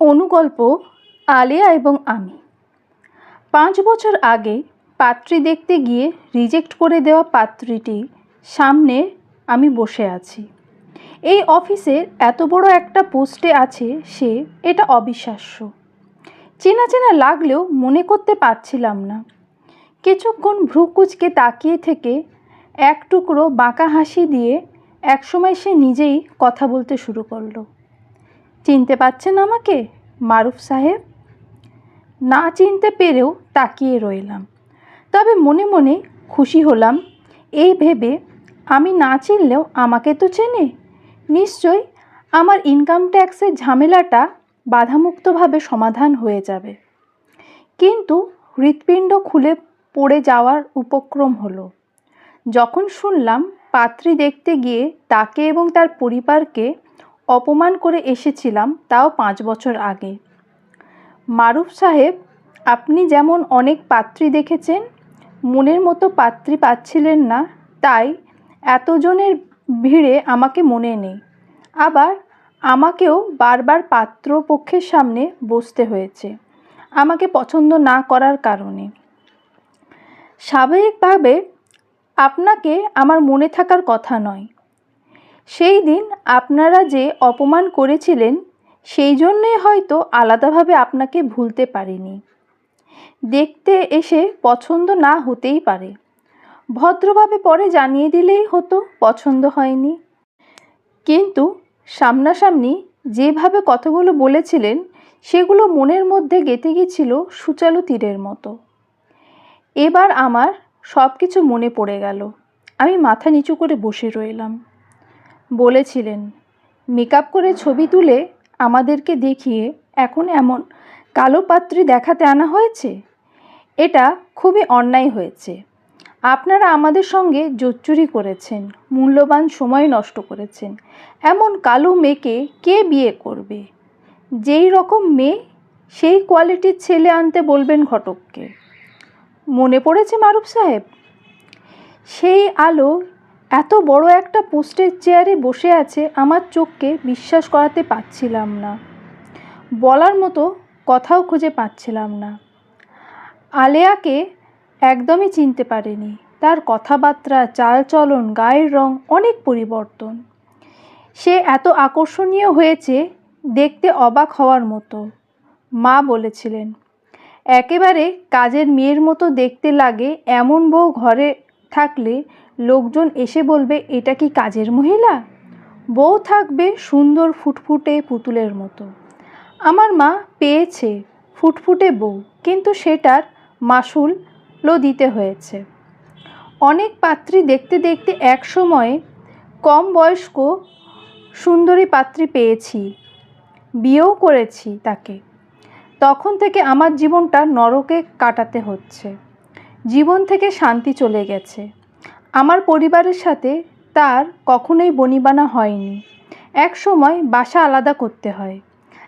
অনুগল্প, আলেয়া এবং আমি। পাঁচ বছর আগে পাত্রী দেখতে গিয়ে রিজেক্ট করে দেওয়া পাত্রীটি সামনে আমি বসে আছি। এই অফিসের এত বড় একটা পোস্টে আছে সে, এটা অবিশ্বাস্য। চেনা চেনা লাগলেও মনে করতে পারছিলাম না। কিছুক্ষণ ভ্রুকুচকে তাকিয়ে থেকে এক টুকরো বাঁকা হাসি দিয়ে একসময় সে নিজেই কথা বলতে শুরু করল। চিনতে পারছেন আমাকে? মারুফ সাহেব? না চিনতে পেরেও তাকিয়ে রইলাম। তবে মনে মনে খুশি হলাম। এই ভেবে আমি না চিনলেও আমাকে তো চেনে। নিশ্চয় আমার ইনকাম ট্যাক্সের ঝামেলাটা বাধামুক্তভাবে সমাধান হয়ে যাবে। কিন্তু হৃৎপিণ্ড খুলে পড়ে যাওয়ার উপক্রম হলো। যখন শুনলাম পাত্রী দেখতে গিয়ে তাকে এবং তার পরিবারকে অপমান করে এসেছিলাম তাও পাঁচ বছর আগে। মারুফ সাহেব, আপনি যেমন অনেক পাত্রী দেখেছেন, মনের মতো পাত্রী পাচ্ছিলেন না, তাই এতজনের ভিড়ে আমাকে মনে নেই। আবার আমাকেও বারবার পাত্রপক্ষের সামনে বসতে হয়েছে, আমাকে পছন্দ না করার কারণে। স্বাভাবিকভাবে আপনাকে আমার মনে থাকার কথা নয় সেই দিন আপনারা যে অপমান করেছিলেন, সেই জন্যই হয়তো আলাদাভাবে আপনাকে ভুলতে পারিনি। দেখতে এসে পছন্দ না হতেই পারে। ভদ্রভাবে পরে জানিয়ে দিলেই হতো পছন্দ হয়নি। কিন্তু সামনাসামনি যেভাবে কথাগুলো বলেছিলেন, সেগুলো মনের মধ্যে গেঁথে গেছিল সুচালু তীরের মতো। এবার আমার সব কিছু মনে পড়ে গেল। আমি মাথা নিচু করে বসে রইলাম। বলেছিলেন, মেকআপ করে ছবি তুলে আমাদেরকে দেখিয়ে এখন এমন কালো পাত্রী দেখাতে আনা হয়েছে? এটা খুবই অন্যায় হয়েছে। আপনারা আমাদের সঙ্গে জোচ্চুরি করেছেন, মূল্যবান সময় নষ্ট করেছেন। এমন কালো মেয়েকে কে বিয়ে করবে? যেই রকম মেয়ে, সেই কোয়ালিটির ছেলে আনতে বলবেন ঘটককে। মনে পড়েছে মারুফ সাহেব? সেই আলো এত বড় একটা পোস্টের চেয়ারে বসে আছে, আমার চোখকে বিশ্বাস করাতে পারছিলাম না। বলার মতো কথাও খুঁজে পাচ্ছিলাম না। আলেয়াকে একদমই চিনতে পারিনি। তার কথাবার্তা, চালচলন, গায়ের রং অনেক পরিবর্তন। সে এত আকর্ষণীয় হয়েছে দেখতে অবাক হওয়ার মতো। মা বলেছিলেন, একেবারে কাজের মেয়ের মতো দেখতে লাগে এমন বউ ঘরে থাকলে লোকজন এসে বলবে, এটা কি কাজের মহিলা? বউ থাকবে সুন্দর ফুটফুটে পুতুলের মতো। আমার মা পেয়েছে ফুটফুটে বউ, কিন্তু সেটার মাসুলও দিতে হয়েছে। অনেক পাত্রী দেখতে দেখতে এক সময়ে কম বয়স্ক সুন্দরী পাত্রী পেয়েছি, বিয়েও করেছি তাকে। তখন থেকে আমার জীবনটা নরকে কাটাতে হচ্ছে। জীবন থেকে শান্তি চলে গেছে। আমার পরিবারের সাথে তার কখনোই বনিবানা হয়নি। এক সময় বাসা আলাদা করতে হয়।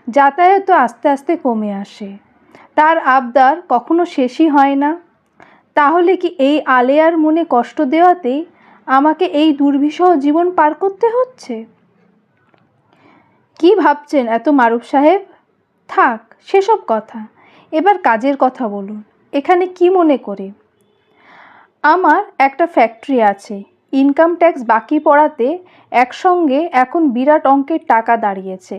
যাতায়াতও আস্তে আস্তে কমে আসে। তার আবদার কখনো শেষই হয় না। তাহলে কি এই আলেয়ার মনে কষ্ট দেওয়াতেই আমাকে এই দুর্বিষহ জীবন পার করতে হচ্ছে? কি ভাবছেন এত মারুফ সাহেব? থাক, সেসব কথা। এবার কাজের কথা বলুন। এখানে কি মনে করে? আমার একটা ফ্যাক্টরি আছে। ইনকাম ট্যাক্স বাকি পড়াতে একসঙ্গে এখন বিরাট অঙ্কের টাকা দাঁড়িয়েছে।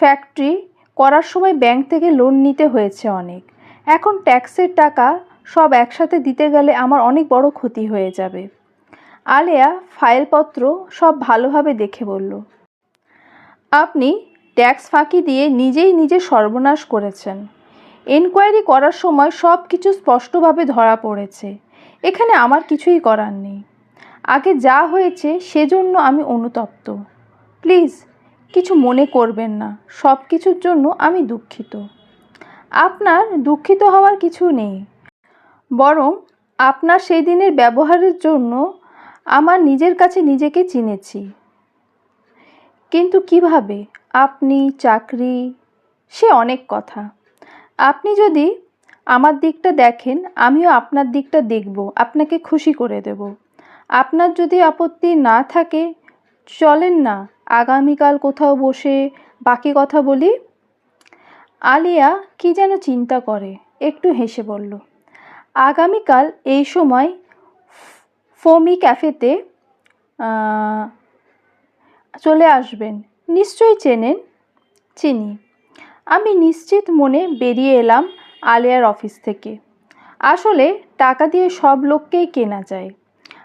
ফ্যাক্টরি করার সময় ব্যাংক থেকে লোন নিতে হয়েছে অনেক। এখন ট্যাক্সের টাকা সব একসাথে দিতে গেলে আমার অনেক বড় ক্ষতি হয়ে যাবে। আলেয়া ফাইলপত্র সব ভালোভাবে দেখে বলল, আপনি ট্যাক্স ফাঁকি দিয়ে নিজেই নিজে সর্বনাশ করেছেন। এনকোয়ারি করার সময় সব কিছু স্পষ্টভাবে ধরা পড়েছে। এখানে আমার কিছুই করার নেই। আগে যা হয়েছে সেজন্য আমি অনুতপ্ত। প্লিজ, কিছু মনে করবেন না। সব কিছুর জন্য আমি দুঃখিত। আপনার দুঃখিত হওয়ার কিছু নেই। বরং আপনার সেই দিনের ব্যবহারের জন্য আমার নিজের কাছে নিজেকে চিনেছি। কিন্তু কীভাবে? আপনি, চাকরি, সে অনেক কথা। আপনি যদি আমার দিকটা দেখেন, আমিও আপনার দিকটা দেখব, আপনাকে খুশি করে দেব। আপনার যদি আপত্তি না থাকে, চলেন না, আগামীকাল কোথাও বসে বাকি কথা বলি। আলিয়া কি যেন চিন্তা করে, একটু হেসে বলল, আগামীকাল এই সময় ফোমি ক্যাফেতে চলে আসবেন। নিশ্চয়ই চেনেন? চিনি। আমি নিশ্চিত মনে বেরিয়ে এলাম আলিয়ার অফিস থেকে। আসলে টাকা দিয়ে সব লোককেই কেনা যায়।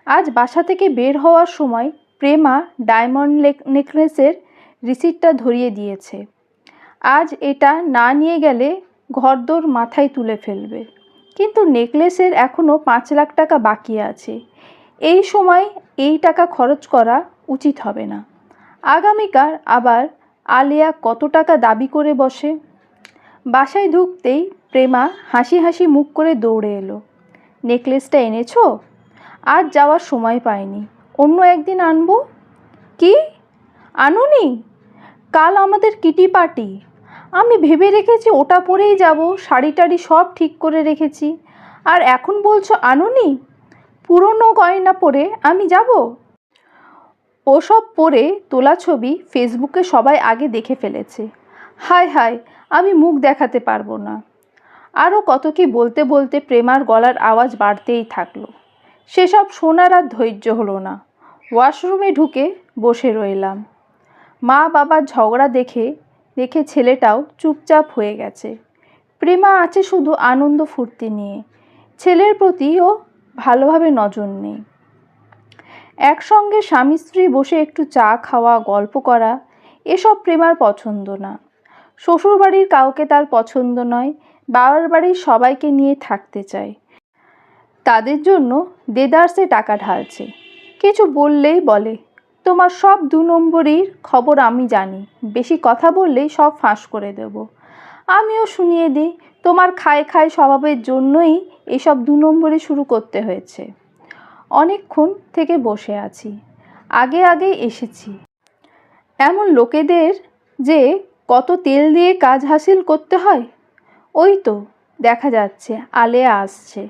আজ বাসা থেকে বের হওয়ার সময় প্রেমা ডায়মন্ড নেকলেসের রিসিটটা ধরিয়ে দিয়েছে। আজ এটা না নিয়ে গেলে ঘরদোর মাথায় তুলে ফেলবে। কিন্তু নেকলেসের এখনও পাঁচ লাখ টাকা বাকি আছে। এই সময় এই টাকা খরচ করা উচিত হবে না। আগামীকাল আবার আলিয়া কত টাকা দাবি করে বসে? বাসায় ঢুকতেই প্রেমা হাসি হাসি মুখ করে দৌড়ে এলো। নেকলেসটা এনেছো? আজ যাওয়ার সময় পাইনি। অন্য একদিন আনব? কি? আনুনি? কাল আমাদের কিটি পার্টি। আমি ভেবে রেখেছি ওটা পরেই যাব, শাড়ি টাড়ি সব ঠিক করে রেখেছি। আর এখন বলছো আনুনি? পুরনো গয়না পরে আমি যাব? ওসব পরে তোলা ছবি ফেসবুকে সবাই আগে দেখে ফেলেছে। হায় হায় আমি মুখ দেখাতে পারব না। আরও কত কি বলতে বলতে প্রেমার গলার আওয়াজ বাড়তেই থাকল। সেসব শোনার আর ধৈর্য হলো না। ওয়াশরুমে ঢুকে বসে রইলাম। মা বাবার ঝগড়া দেখে দেখে ছেলেটাও চুপচাপ হয়ে গেছে। প্রেমা আছে শুধু আনন্দ ফুর্তি নিয়ে। ছেলের প্রতিও ভালোভাবে নজর নেই। একসঙ্গে স্বামী স্ত্রী বসে একটু চা খাওয়া, গল্প করা, এসব প্রেমার পছন্দ না। শ্বশুরবাড়ির কাউকে তার পছন্দ নয় বাবার বাড়ির সবাইকে নিয়ে থাকতে চায়। তাদের জন্য দেদারসে টাকা ঢালছে। কিছু বললেই বলে, তোমার সব দু নম্বরীর খবর আমি জানি, বেশি কথা বললেই সব ফাঁস করে দেব। আমিও শুনিয়ে দিই, তোমার খায় খায় স্বভাবের জন্যই এসব দু নম্বরে শুরু করতে হয়েছে। অনেকক্ষণ থেকে বসে আছি, আগে আগে এসেছি। এমন লোকেদের যে কত তেল দিয়ে কাজ হাসিল করতে হয়? ওই তো, দেখা যাচ্ছে, আলেয়া আসছে।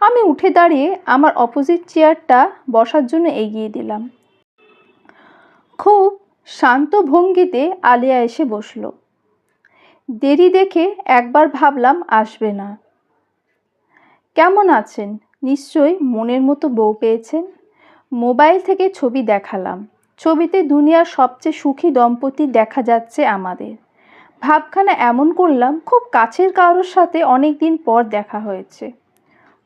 আমি উঠে দাঁড়িয়ে আমার অপোজিট চেয়ারটা বসার জন্য এগিয়ে দিলাম। খুব শান্ত ভঙ্গিতে আলিয়া এসে বসল। দেরি দেখে একবার ভাবলাম আসবে না। কেমন আছেন? নিশ্চয়ই মনের মতো বউ পেয়েছেন। মোবাইল থেকে ছবি দেখালাম। ছবিতে দুনিয়ার সবচেয়ে সুখী দম্পতি দেখা যাচ্ছে আমাদের। ভাবখানা এমন করলাম, খুব কাছের কারোর সাথে অনেক দিন পর দেখা হয়েছে।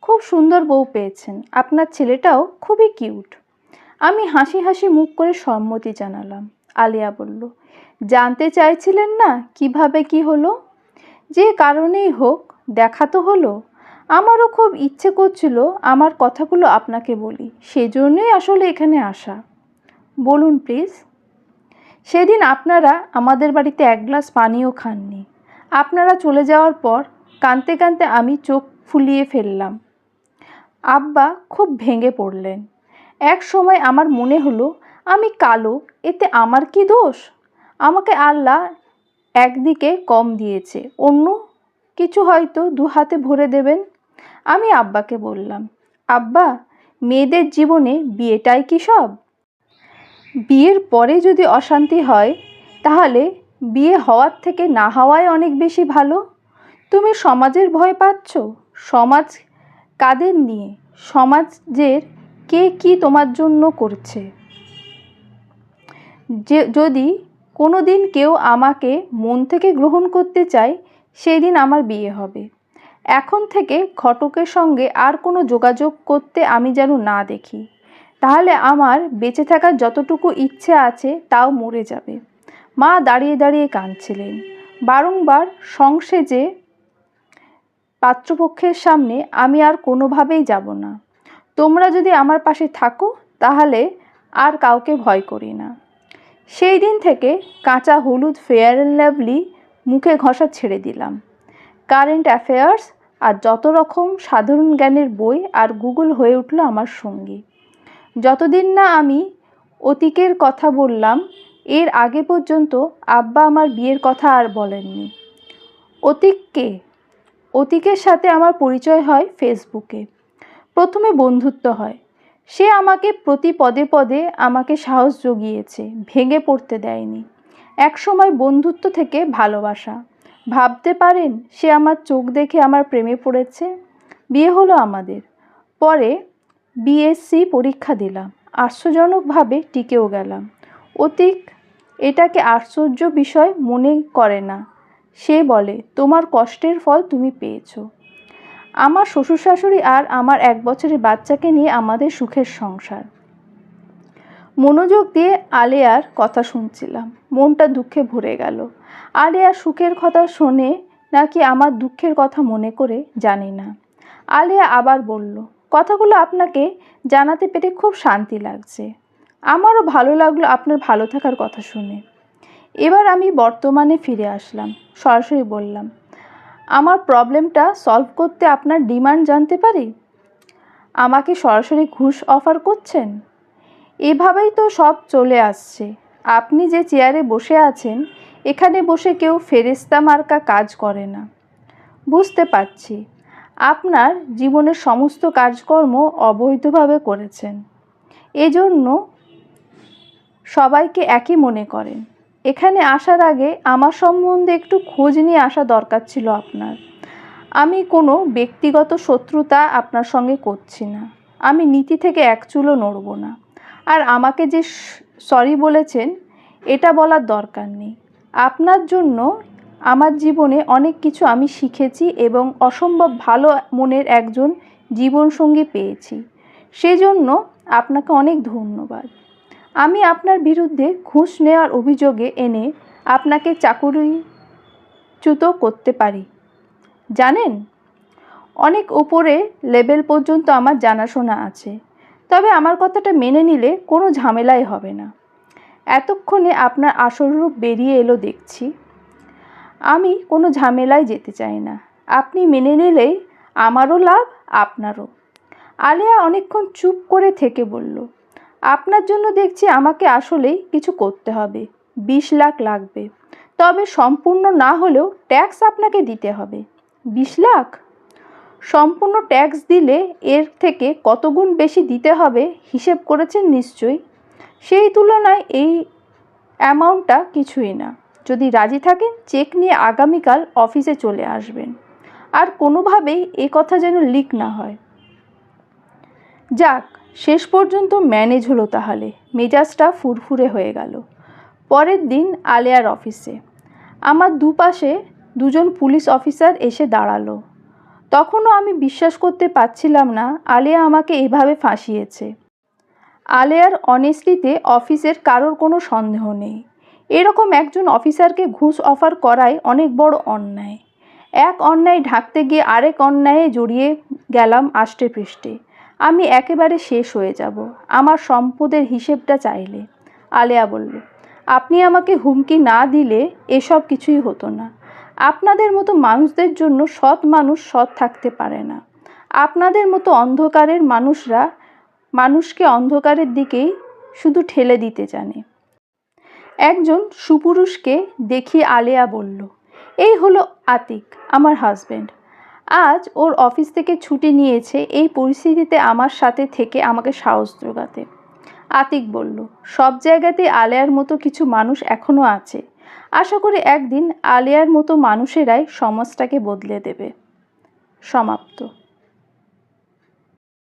খুব সুন্দর বউ পেয়েছেন। আপনার ছেলেটাও খুবই কিউট। আমি হাসি হাসি মুখ করে সম্মতি জানালাম। আলিয়া বলল, জানতে চাইছিলেন না কীভাবে কি হলো? যে কারণেই হোক, দেখা তো হলো। আমারও খুব ইচ্ছে করছিল আমার কথাগুলো আপনাকে বলি। সেজন্যই আসলে এখানে আসা। বলুন প্লিজ। সেদিন আপনারা আমাদের বাড়িতে এক গ্লাস পানিও খাননি। আপনারা চলে যাওয়ার পর কাঁদতে কাঁদতে আমি চোখ ফুলিয়ে ফেললাম। আব্বা খুব ভেঙে পড়লেন। এক সময় আমার মনে হলো, আমি কালো, এতে আমার কি দোষ? আমাকে আল্লাহ একদিকে কম দিয়েছে, অন্য কিছু হয়তো দু হাতে ভরে দেবেন। আমি আব্বাকে বললাম, আব্বা, মেয়েদের জীবনে বিয়েটাই কি সব? বিয়ের পরে যদি অশান্তি হয়, তাহলে বিয়ে হওয়ার থেকে না হওয়াই অনেক বেশি ভালো। তুমি সমাজের ভয় পাচ্ছ? সমাজ কাদের নিয়ে? সমাজের কে কি তোমার জন্য করছে? যে, যদি কোনো দিন কেউ আমাকে মন থেকে গ্রহণ করতে চায় সেই দিন আমার বিয়ে হবে। এখন থেকে ঘটকের সঙ্গে আর কোনো যোগাযোগ করতে আমি যেন না দেখি। তাহলে আমার বেঁচে থাকার যতটুকু ইচ্ছে আছে তাও মরে যাবে। মা দাঁড়িয়ে দাঁড়িয়ে কাঁদছিলেন। বারংবার সংসেজে পাত্রপক্ষের সামনে আমি আর কোনোভাবেই যাব না। তোমরা যদি আমার পাশে থাকো, তাহলে আর কাউকে ভয় করি না। সেই দিন থেকে কাঁচা হলুদ ফেয়ার অ্যান্ড লাভলি মুখে ঘষা ছেড়ে দিলাম। কারেন্ট অ্যাফেয়ার্স আর যত রকম সাধারণ জ্ঞানের বই আর গুগল হয়ে উঠল আমার সঙ্গী। যতদিন না আমি অতীকের কথা বললাম, এর আগে পর্যন্ত আব্বা আমার বিয়ের কথা আর বলেননি। অতীককে, অতীকের সাথে আমার পরিচয় হয় ফেসবুকে। প্রথমে বন্ধুত্ব হয়। সে আমাকে প্রতি পদে পদে আমাকে সাহস জুগিয়েছে, ভেঙে পড়তে দেয়নি। এক সময় বন্ধুত্ব থেকে ভালোবাসা। ভাবতে পারেন, সে আমার চোখ দেখে আমার প্রেমে পড়েছে। বিয়ে হলো আমাদের। পরে বিএসসি পরীক্ষা দিলাম। আশ্চর্যজনকভাবে টিকেও গেলাম। অতিক, এটাকে আশ্চর্য বিষয় মনে করে না। সে বলে, তোমার কষ্টের ফল তুমি পেয়েছ। আমার শ্বশুর শাশুড়ি আর আমার এক বছরের বাচ্চাকে নিয়ে আমাদের সুখের সংসার। মনোযোগ দিয়ে আলেয়ার কথা শুনছিলাম। মনটা দুঃখে ভরে গেল। আলেয়া সুখের কথা শোনে নাকি আমার দুঃখের কথা মনে করে জানি না। আলেয়া আবার বলল কথাগুলো আপনাকে জানাতে পেরে খুব শান্তি লাগছে। আমারও ভালো লাগল আপনার ভালো থাকার কথা শুনে। এবার আমি বর্তমানে ফিরে আসলাম, সরাসরি বললাম, আমার প্রবলেমটা সলভ করতে আপনার ডিমান্ড জানতে পারি? আমাকে সরাসরি ঘুষ অফার করছেন? এভাবেই তো সব চলে আসছে। আপনি যে চেয়ারে বসে আছেন, এখানে বসে কেউ ফেরেস্তা মার্কা কাজ করে না। বুঝতে পারছি। আপনার জীবনের সমস্ত কাজকর্ম অবৈধভাবে করেছেন। এজন্য সবাইকে একই মনে করেন। এখানে আসার আগে আমার সম্বন্ধে একটু খোঁজ নিয়ে আসা দরকার ছিল আপনার। আমি কোনো ব্যক্তিগত শত্রুতা আপনার সঙ্গে করছি না। আমি নীতি থেকে এক চুলও নড়ব না। আর আমাকে যে সরি বলেছেন, এটা বলার দরকার নেই। আপনার জন্য আমার জীবনে অনেক কিছু আমি শিখেছি এবং অসম্ভব ভালো মনের একজন জীবনসঙ্গী পেয়েছি। সেজন্য আপনাকে অনেক ধন্যবাদ। আমি আপনার বিরুদ্ধে ঘুষ নেওয়ার অভিযোগে এনে আপনাকে চাকুরিচ্যুত করতে পারি। জানেন? অনেক উপরে লেভেল পর্যন্ত আমার জানাশোনা আছে। তবে আমার কথাটা মেনে নিলে কোনো ঝামেলাই হবে না। এতক্ষণে আপনার আসল রূপ বেরিয়ে এলো দেখছি। আমি কোনো ঝামেলায় যেতে চাই না। আপনি মেনে নিলেই আমারও লাভ, আপনারও। আলিয়া অনেকক্ষণ চুপ করে থেকে বলল, আপনার জন্য দেখছি আমাকে আসলেই কিছু করতে হবে। বিশ লাখ লাগবে। তবে সম্পূর্ণ না হলেও ট্যাক্স আপনাকে দিতে হবে। বিশ লাখ? সম্পূর্ণ ট্যাক্স দিলে এর থেকে কতগুণ বেশি দিতে হবে হিসেব করেছেন নিশ্চয়ই। সেই তুলনায় এই অ্যামাউন্টটা কিছুই না। যদি রাজি থাকেন, চেক নিয়ে আগামীকাল অফিসে চলে আসবেন। আর কোনোভাবেই এ কথা যেন লিক না হয়। যাক, শেষ পর্যন্ত ম্যানেজ হলো তাহলে। মেজাজটা ফুরফুরে হয়ে গেল। পরের দিন আলেয়ার অফিসে। আমার দুপাশে দুজন পুলিশ অফিসার এসে দাঁড়াল। তখনও আমি বিশ্বাস করতে পারছিলাম না আলেয়া আমাকে এভাবে ফাঁসিয়েছে। আলেয়ার অনেস্টিতে অফিসের কারোর কোনো সন্দেহ নেই। এরকম একজন অফিসারকে ঘুষ অফার করায় অনেক বড় অন্যায়। এক অন্যায় ঢাকতে গিয়ে আরেক অন্যায়ে জড়িয়ে গেলাম আষ্টে পৃষ্ঠে আমি একেবারে শেষ হয়ে যাব। আমার সম্পদের হিসেবটা চাইলে। আলেয়া বলল, আপনি আমাকে হুমকি না দিলে এসব কিছুই হতো না। আপনাদের মতো মানুষদের জন্য সৎ মানুষ সৎ থাকতে পারে না। আপনাদের মতো অন্ধকারের মানুষরা মানুষকে অন্ধকারের দিকেই শুধু ঠেলে দিতে জানে। একজন সুপুরুষকে দেখিয়ে আলেয়া বলল, এই হলো আতিক, আমার হাজব্যান্ড আজ ওর অফিস থেকে ছুটি নিয়েছে, এই পরিস্থিতিতে আমার সাথে থেকে আমাকে সাহস জোগাতে। আতিক বলল, সব জায়গাতে আলেয়ার মতো কিছু মানুষ এখনও আছে। আশা করি একদিন আলেয়ার মতো মানুষেরাই সমাজটাকে বদলে দেবে। সমাপ্ত।